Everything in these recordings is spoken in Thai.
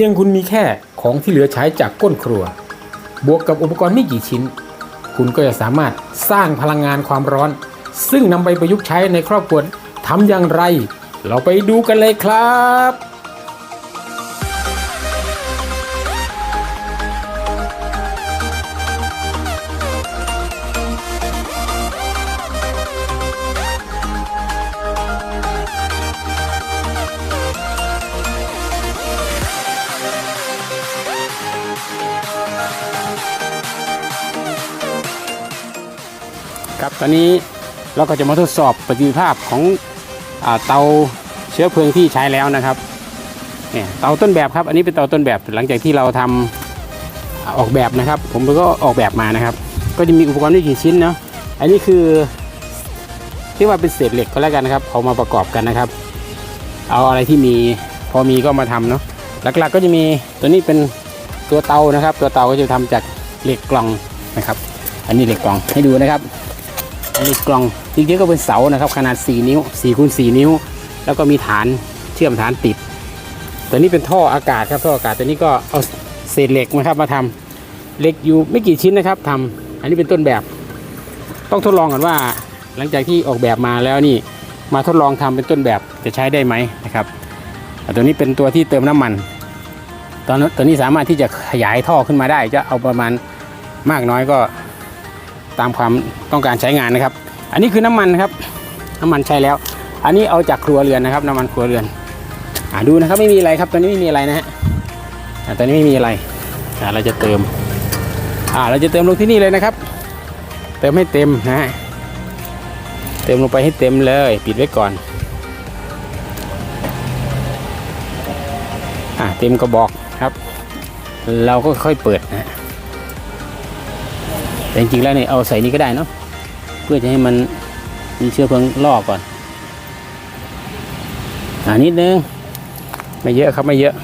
พียงคุณมีแค่ของที่เหลือใช้จากก้นครัว บวกกับอุปกรณ์ไม่กี่ชิ้น คุณก็จะสามารถสร้างพลังงานความร้อน ซึ่งนำไปประยุกต์ใช้ในครอบครัวทำอย่างไร เราไปดูกันเลยครับ ครับตอนนี้เราก็จะมาทดสอบประสิทธิภาพของอเตาเชื้อเพลิงที่ใช้แล้วนะครับเนี่ยเตาต้นแบบครับ อันนี้เป็นเตาต้นแบบหลังจากที่เราทำอ่าออกแบบนะครับ ผมก็ออกแบบมานะครับ ก็จะมีอุปกรณ์ไม่กี่ชิ้นเนาะอันนี้คือเรียกว่าเป็นเศษเหล็กก็แล้วกันนะครับเอามาประกอบกันนะครับ เอาอะไรที่มีพอมีก็มาทำเนาะหลักๆก็จะมีตัวนี้เป็นตัวเตานะครับ ตัวเตาก็จะทำจากเหล็กกล่องนะครับ อันนี้เหล็กกล่องให้ดูนะครับ อันนี้กล่องจริงๆก็เป็นเสานะครับ ขนาด 4 นิ้ว4คูณ4นิ้ว แล้วก็มีฐานเชื่อมฐานติดตัวนี้เป็นท่ออากาศครับท่ออากาศตัวนี้ก็เอาเศษเหล็กนะครับมาทำเหล็กอยู่ไม่กี่ชิ้นนะครับทำอันนี้เป็นต้นแบบ ต้องทดลองก่อนว่า หลังจากที่ออกแบบมาแล้วนี่มาทดลองทำเป็นต้นแบบจะใช้ได้ไหมนะครับตัวนี้เป็นตัวที่เติมน้ำมันตอนนั้นตัวนี้สามารถที่จะขยายท่อขึ้นมาได้ จะเอาประมาณมากน้อยก็ ตามความต้องการใช้งานนะครับ อันนี้คือน้ำมันครับ น้ำมันใช้แล้ว อันนี้เอาจากครัวเรือนนะครับ น้ำมันครัวเรือนอ่าดูนะครับไม่มีอะไรครับตอนนี้ไม่มีอะไรนะฮะอ่าตอนนี้ไม่มีอะไรอ่าเราจะเติมอ่าเราจะเติมลงที่นี่เลยนะครับ เติมให้เต็มนะฮะเติมลงไปให้เต็มเลย ปิดไว้ก่อนอ่าเต็มกระบอกครับ เราก็ค่อยเปิดนะ แต่จริงๆแล้วเนี่ยเอาใส่นี้ก็ได้เนาะเพื่อจะให้มันมีเชื้อเพลิงลอกก่อนอ่านิดนึงไม่เยอะครับไม่เยอะ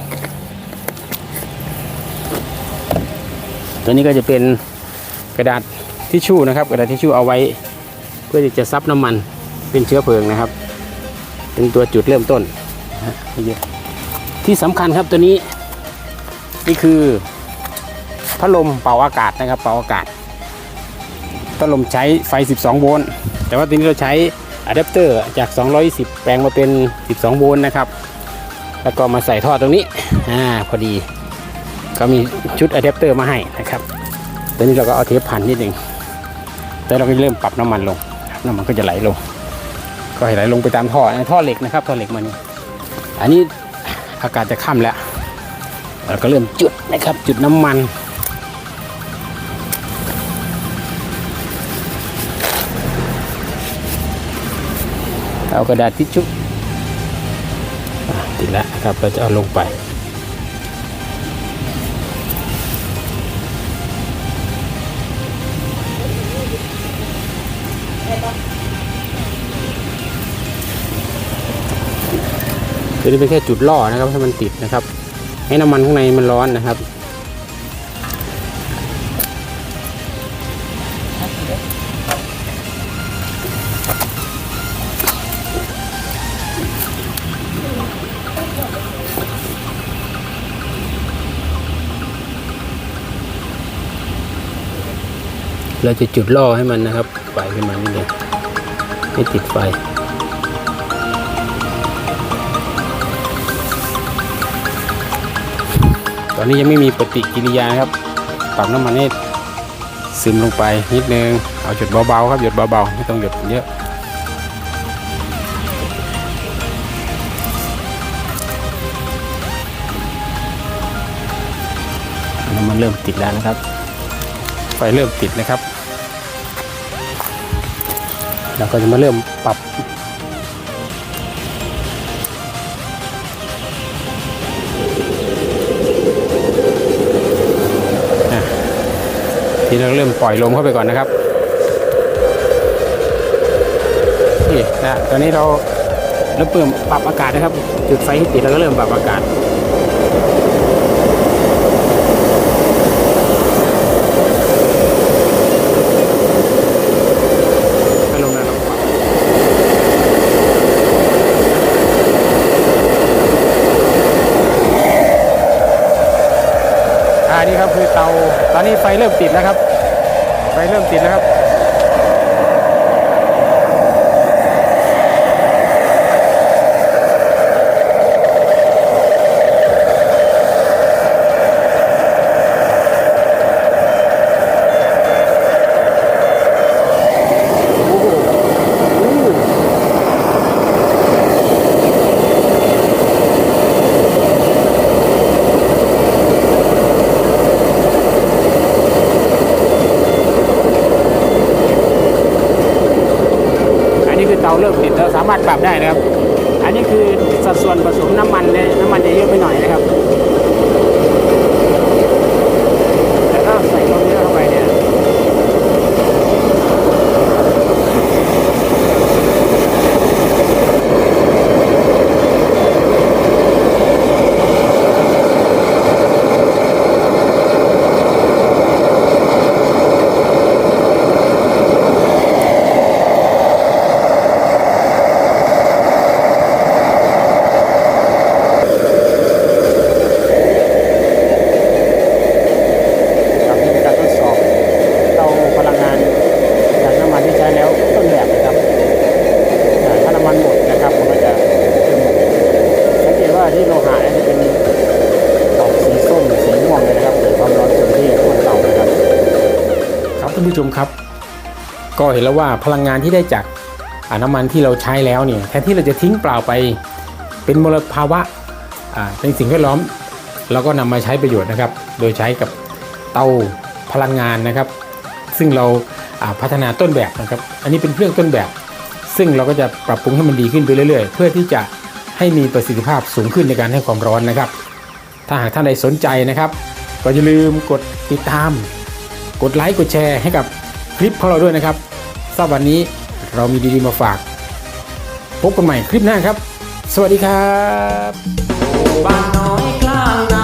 ตัวนี้ก็จะเป็นกระดาษทิชชู่นะครับ กระดาษทิชชู่เอาไว้ เพื่อจะซับน้ำมันเป็นเชื้อเพลิงนะครับ เป็นตัวจุดเริ่มต้นนะไม่เยอะที่สำคัญครับตัวนี้นี่คือพัดลมเป่าอากาศนะครับ เป่าอากาศ พัดลมใช้ไฟ 12 โวลต์ แต่ว่าทีนี้เราใช้อะแดปเตอร์จาก 220 แปลงมาเป็น 12 โวลต์นะครับ แล้วก็มาใส่ท่อตรงนี้ อ่า พอดี ก็มีชุดอะแดปเตอร์มาให้นะครับ ตอนนี้เราก็เอาเทปพันนิดหนึ่งแต่เราก็เริ่มปรับน้ำมันลง น้ำมันก็จะไหลลง ก็ไหลลงไปตามท่ออันนี้ท่อเหล็กนะครับ ท่อเหล็กมันอันนี้อากาศจะค่ำแล้ว เราก็เริ่มจุดนะครับ จุดน้ำมัน เอากระดาษทิชชู่อะติดแล้วนะครับเราจะเอาลงไปตัวนี้เป็นแค่จุดล่อนะครับให้มันติดนะครับ ให้น้ำมันข้างในมันร้อนนะครับ เราจะจุดล่อให้มันนะครับไฟขึ้นมานิดเดียวให้ติดไฟตอนนี้ยังไม่มีปฏิกิริยานะครับปรับน้ำมันให้ซึมลงไปนิดนึง เอาหยดเบาๆครับหยดเบาๆไม่ต้องหยดเยอะน้ำมันเริ่มติดแล้วนะครับ ไฟเริ่มติดนะครับ เราก็จะมาเริ่มปรับทีนี้เราเริ่มปล่อยลมเข้าไปก่อนนะครับนี่นะตอนนี้เราเริ่มเปิดปรับอากาศนะครับ จุดไฟให้ติดแล้วก็เริ่มปรับอากาศ ก็ลงแล้วเราปรับ อ นี่ไฟเริ่มติดแล้วครับ ไฟเริ่มติดแล้วครับ เตาเริ่มติดเราสามารถปรับได้นะครับ อันนี้คือสัดส่วนผสมน้ำมันเลยน้ำมันจะเยอะไปหน่อยนะครับ แต่ถ้าใส่ตรงนี้เข้าไปเนี่ย ครับนี่เป็นการทดสอบเตาพลังงานจากน้ำมันที่ใช้แล้วต้นแบบนะครับอ่าถ้าน้ำมันหมดนะครับมันก็จะขึ้นสังเกตว่าที่โลหะเนี่ยจะเป็นออกสีส้มสีม่วงเลยนะครับเกิดความร้อนเต็มที่บนเตานะครับ ครับท่านผู้ช มครับ ก็เห็นแล้วว่าพลังงานที่ได้จากาน้ำมันที่เราใช้แล้วเนี่ยแทนที่เราจะทิ้งเปล่าไป เป็นมลภาวะเป็นสิ่งแวดล้อมเราก็นำมาใช้ประโยชน์นะครับ โดยใช้กับเตาพลังงานนะครับ ซึ่งเราาพัฒนาต้นแบบนะครับ อันนี้เป็นเครื่องต้นแบบ ซึ่งเราก็จะปรับปรุงให้มันดีขึ้นไปเรื่อยๆ เพื่อที่จะให้มีประสิทธิภาพสูงขึ้นในการให้ความร้อนนะครับ ถ้าหากท่านใดสนใจนะครับ ก็อย่าลืมกดติดตาม ดไลค์กดแชร์ให้กับคลิปของเราด้วยนะครับสำหรับวันนี้เรามีดีๆมาฝาก พบกันใหม่คลิปหน้าครับ สวัสดีครับบ้านน้อยกลางนา